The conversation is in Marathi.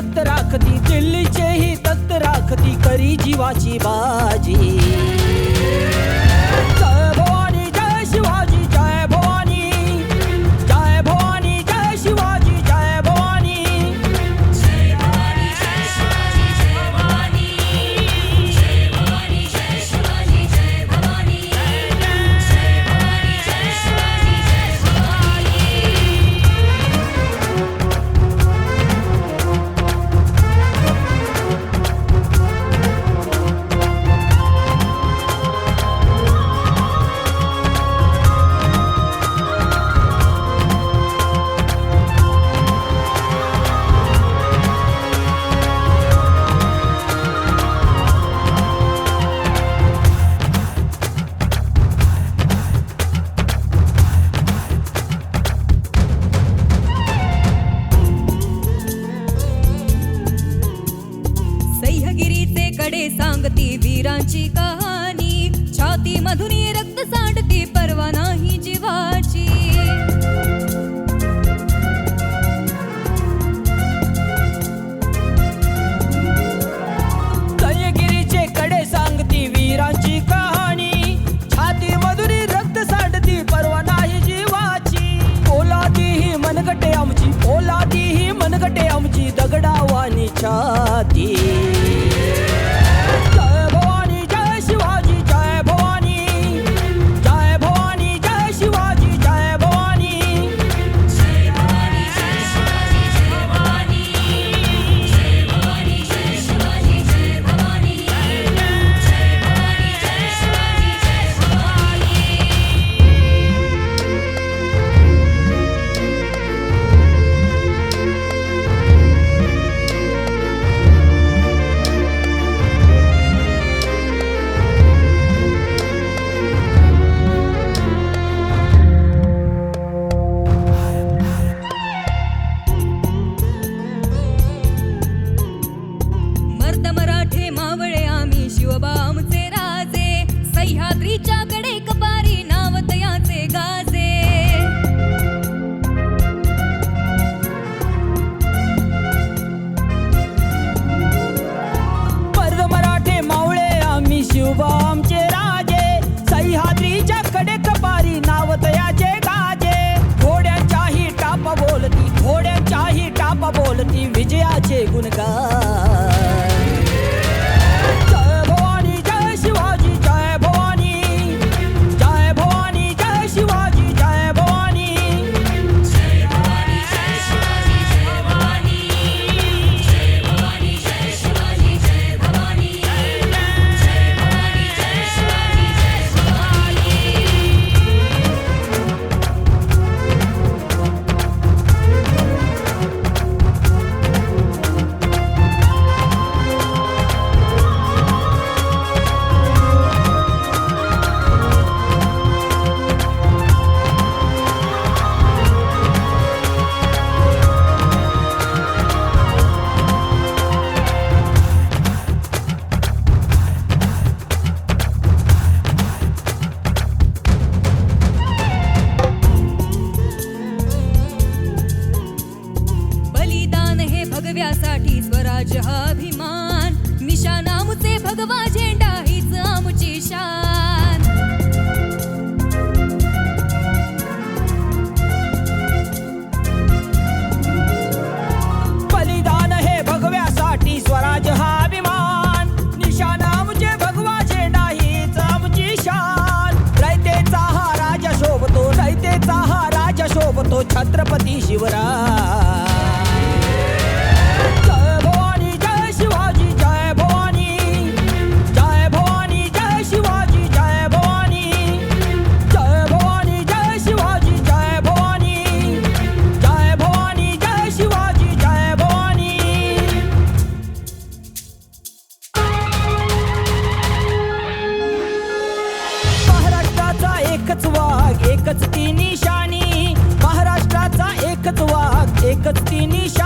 तत्त राखती चिल्लीचेही तत्त राखती करी जीवाची बाजी. जीवनाची कहाणी. छाती मधून रक्त सांडती परवा नाही जीवाची. कडे सांगती कहाणी. मधुरी रक्त सांडती नाही ही मनगटे आमची मनगटे आमची दगडावानी छाती. रा जहाभिमान एकच ती निशाणी. महाराष्ट्राचा एकच वाघ एकच ती निशाणी.